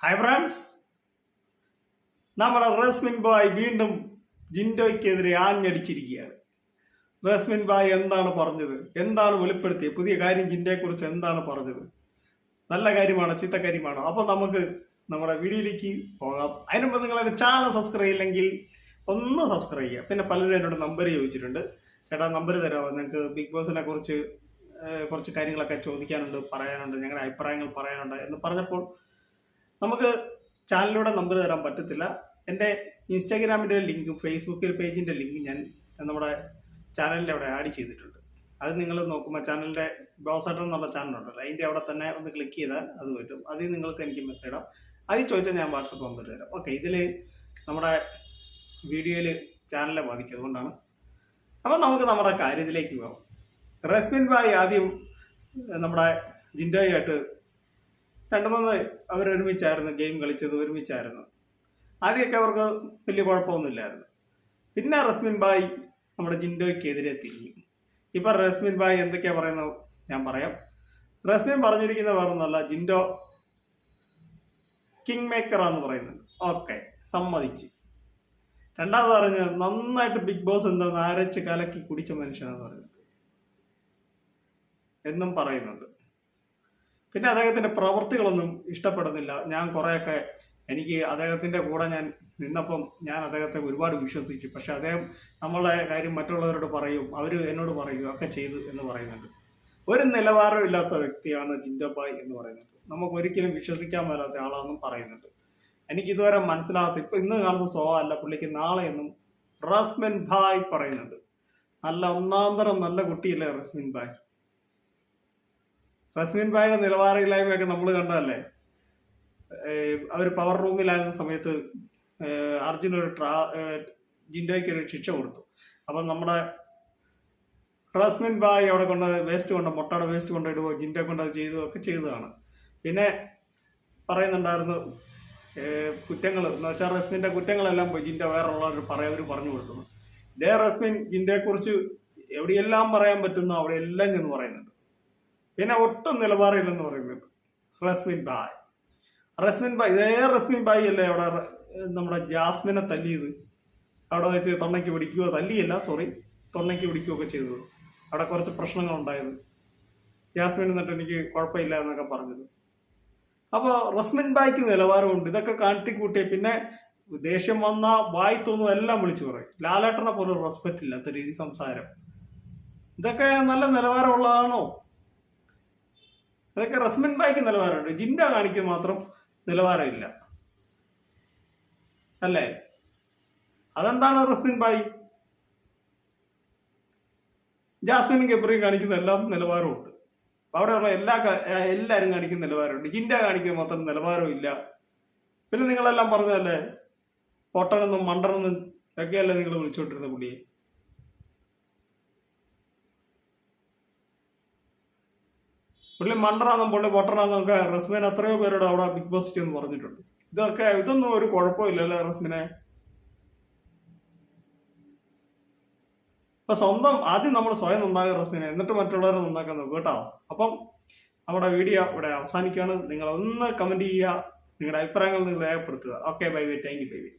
Hi friends നമ്മുടെ Resmin bye വീണ്ടും ജിൻഡോയ്ക്കെതിരെ ആഞ്ഞടിച്ചിരിക്കുകയാണ്. Resmin bye എന്താണ് പറഞ്ഞത്? എന്താണ് വെളിപ്പെടുത്തിയത്? പുതിയ കാര്യം ജിൻഡോയെ കുറിച്ച് എന്താണ് പറഞ്ഞത്? നല്ല കാര്യമാണോ? ചീത്ത കാര്യമാണോ? അപ്പൊ നമുക്ക് നമ്മുടെ വീഡിയോയിലേക്ക് പോകാം. അതിനു മുമ്പ് നിങ്ങൾ എന്റെ ചാനൽ സബ്സ്ക്രൈബ് ചെയ്യില്ലെങ്കിൽ ഒന്ന് സബ്സ്ക്രൈബ് ചെയ്യുക. പിന്നെ പലരും എന്നോട് നമ്പർ ചോദിച്ചിട്ടുണ്ട്. ചേട്ടാ നമ്പർ തരാമോ? നിങ്ങൾക്ക് ബിഗ് ബോസിനെ കുറിച്ച് കുറച്ച് കാര്യങ്ങളൊക്കെ ചോദിക്കാനുണ്ട് പറയാനുണ്ട് ഞങ്ങളുടെ അഭിപ്രായങ്ങൾ പറയാനുണ്ട് എന്ന് പറഞ്ഞപ്പോൾ നമുക്ക് ചാനലിലൂടെ നമ്പർ തരാൻ പറ്റത്തില്ല. എന്റെ ഇൻസ്റ്റാഗ്രാമിന്റെ ലിങ്ക് ഫേസ്ബുക്കിൽ പേജിന്റെ ലിങ്ക് ഞാൻ നമ്മുടെ ചാനലിന്റെ അവിടെ ആഡ് ചെയ്തിട്ടുണ്ട്. അത് നിങ്ങൾ നോക്കുമ്പോൾ ചാനലിന്റെ ബോസട്ടർ എന്നുള്ള ചാനലുണ്ടല്ലോ അതിന്റെ അവിടെ തന്നെ ഒന്ന് ക്ലിക്ക് ചെയ്താൽ അത് പറ്റും. അതിൽ നിങ്ങൾക്ക് എനിക്ക് മെസ്സേജ് ഇടാം. അതിൽ ചോദിച്ചാൽ ഞാൻ വാട്സപ്പ് നമ്പർ തരാം. ഓക്കെ ഇതിൽ നമ്മുടെ വീഡിയോയിൽ ചാനലിനെ ബാധിക്കും. അതുകൊണ്ടാണ്. അപ്പം നമുക്ക് നമ്മുടെ കാര്യത്തിലേക്ക് പോകാം റസ്മിൻ ഭായ് ആദ്യം നമ്മുടെ ജിൻഡോയായിട്ട് രണ്ട് മൂന്ന് അവരൊരുമിച്ചായിരുന്നു ഗെയിം കളിച്ചത് ഒരുമിച്ചായിരുന്നു. ആദ്യമൊക്കെ അവർക്ക് വലിയ കുഴപ്പമൊന്നുമില്ലായിരുന്നു. പിന്നെ റസ്മിൻ ബായ് നമ്മുടെ ജിൻഡോയ്ക്കെതിരെ തിരിഞ്ഞു. ഇപ്പൊ റസ്മിൻ ബായ് എന്തൊക്കെയാ പറയുന്നത് ഞാൻ പറയാം. റസ്മിൻ പറഞ്ഞിരിക്കുന്ന വേറൊന്നല്ല ജിൻഡോ കിങ് മേക്കറാന്ന് പറയുന്നുണ്ട്. ഓക്കെ സമ്മതിച്ച്. രണ്ടാമത് പറഞ്ഞത് നന്നായിട്ട് ബിഗ് ബോസ് എന്താ അരച്ച് കലക്കി കുടിച്ച മനുഷ്യനാന്ന് പറയുന്നത് എന്നും പറയുന്നുണ്ട്. പിന്നെ അദ്ദേഹത്തിന്റെ പ്രവൃത്തികളൊന്നും ഇഷ്ടപ്പെടുന്നില്ല. ഞാൻ കുറെയൊക്കെ എനിക്ക് അദ്ദേഹത്തിന്റെ കൂടെ ഞാൻ നിന്നപ്പം ഞാൻ അദ്ദേഹത്തെ ഒരുപാട് വിശ്വസിച്ചു. പക്ഷെ അദ്ദേഹം നമ്മളെ കാര്യം മറ്റുള്ളവരോട് പറയും അവർ എന്നോട് പറയും ഒക്കെ ചെയ്തു എന്ന് പറയുന്നുണ്ട്. ഒരു നിലവാരമില്ലാത്ത വ്യക്തിയാണ് ജിൻഡോബായ് എന്ന് പറയുന്നത്. നമുക്ക് ഒരിക്കലും വിശ്വസിക്കാൻ മേലാത്ത ആളാണെന്നും പറയുന്നുണ്ട്. എനിക്ക് ഇതുവരെ മനസ്സിലാകാത്ത ഇപ്പൊ ഇന്ന് കാണുന്ന സ്വഭാവം അല്ല പുള്ളിക്ക് നാളെ എന്നും റസ്മിൻ ഭായ് പറയുന്നുണ്ട്. നല്ല ഒന്നാന്തരം നല്ല കുട്ടിയല്ലേ റസ്മിൻ ഭായ്? റസ്മിൻ ഭായിയുടെ നിലവാരമില്ലായ്മയൊക്കെ നമ്മൾ കണ്ടതല്ലേ? അവർ പവർ റൂമിലായിരുന്ന സമയത്ത് അർജുൻ ഒരു ട്രാ ജിൻഡോയ്ക്ക് ഒരു ശിക്ഷ കൊടുത്തു. അപ്പം നമ്മുടെ റസ്മിൻ ബായ് അവിടെ കൊണ്ട് വേസ്റ്റ് കൊണ്ട് മുട്ടയുടെ വേസ്റ്റ് കൊണ്ടിടുകയോ ജിൻഡോ കൊണ്ട് അത് ചെയ്തു ഒക്കെ ചെയ്തതാണ്. പിന്നെ പറയുന്നുണ്ടായിരുന്നു കുറ്റങ്ങൾ എന്ന് വെച്ചാൽ റസ്മിന്റെ കുറ്റങ്ങളെല്ലാം പോയി ജിൻഡോ വേറുള്ളവർ പറയവർ പറഞ്ഞു കൊടുത്തു ഇതേ റസ്മിൻ ജിൻഡയെ കുറിച്ച് എവിടെയെല്ലാം പറയാൻ പറ്റുന്നോ അവിടെയെല്ലാം ചെന്ന് പറയുന്നുണ്ട്. പിന്നെ ഒട്ടും നിലപാടില്ലെന്ന് പറയുന്നുണ്ട് റസ്മിൻ ബായ് റസ്മിൻ ബായ് ഇതേ റസ്മിൻ ബായ് അല്ലേ അവിടെ നമ്മുടെ ജാസ്മിനെ തല്ലിയത്? അവിടെ വെച്ച് തൊണ്ണയ്ക്ക് പിടിക്കുകയോ തല്ലിയല്ല സോറി തൊണ്ണയ്ക്ക് പിടിക്കുകയൊക്കെ ചെയ്തത്. അവിടെ കുറച്ച് പ്രശ്നങ്ങൾ ഉണ്ടായത്. ജാസ്മിൻ എന്നിട്ട് എനിക്ക് കുഴപ്പമില്ല എന്നൊക്കെ പറഞ്ഞത്. അപ്പോൾ റസ്മിൻ ബായ്ക്ക് നിലവാരമുണ്ട്. ഇതൊക്കെ കാട്ടിക്കൂട്ടിയ പിന്നെ ദേഷ്യം വന്ന വായി തോന്നുന്നതെല്ലാം വിളിച്ചു പറയും. ലാലേട്ടനെ പോലും റെസ്പെക്റ്റ് ഇല്ലാത്ത രീതി സംസാരം. ഇതൊക്കെ നല്ല നിലവാരമുള്ളതാണോ? അതൊക്കെ റസ്മിൻ ബായ്ക്ക് നിലവാരമുണ്ട്. ജിൻഡ കാണിക്കുന്ന മാത്രം നിലവാരമില്ല. അല്ലേ? അതെന്താണ് റസ്മിൻ ബായി ജാസ്മിനും ഗബ്രിയും കാണിക്കുന്ന എല്ലാം നിലവാരമുണ്ട്. അവിടെയുള്ള എല്ലാ എല്ലാവരും കാണിക്കുന്ന നിലവാരമുണ്ട്. ജിൻഡ കാണിക്കുന്ന മാത്രം നിലവാരമില്ല. പിന്നെ നിങ്ങളെല്ലാം പറഞ്ഞതല്ലേ? പൊട്ടനെന്നും മണ്ടനെന്നും ഒക്കെയല്ലേ നിങ്ങൾ വിളിച്ചുകൊണ്ടിരുന്ന പുള്ളിയെ? പുള്ളി മണ്ടനാന്നും പുള്ളി പൊട്ടനാന്നും ഒക്കെ റസ്മിൻ എത്രയോ പേരോട് അവിടെ ബിഗ് ബോസ് എന്ന് പറഞ്ഞിട്ടുണ്ട്. ഇതൊക്കെ ഇതൊന്നും ഒരു കുഴപ്പമില്ലല്ലേ റസ്മിനെ? ഇപ്പൊ സ്വന്തം ആദ്യം നമ്മൾ സ്വയം നന്നാക്കുക റസ്മിനെ എന്നിട്ട് മറ്റുള്ളവരെ നന്നാക്കാൻ നോക്കുക കേട്ടോ. അപ്പം നമ്മുടെ വീഡിയോ ഇവിടെ അവസാനിക്കുകയാണ്. നിങ്ങൾ ഒന്ന് കമന്റ് ചെയ്യുക നിങ്ങളുടെ അഭിപ്രായങ്ങൾ നിങ്ങൾ രേഖപ്പെടുത്തുക. Okay bye bye thank you bye bye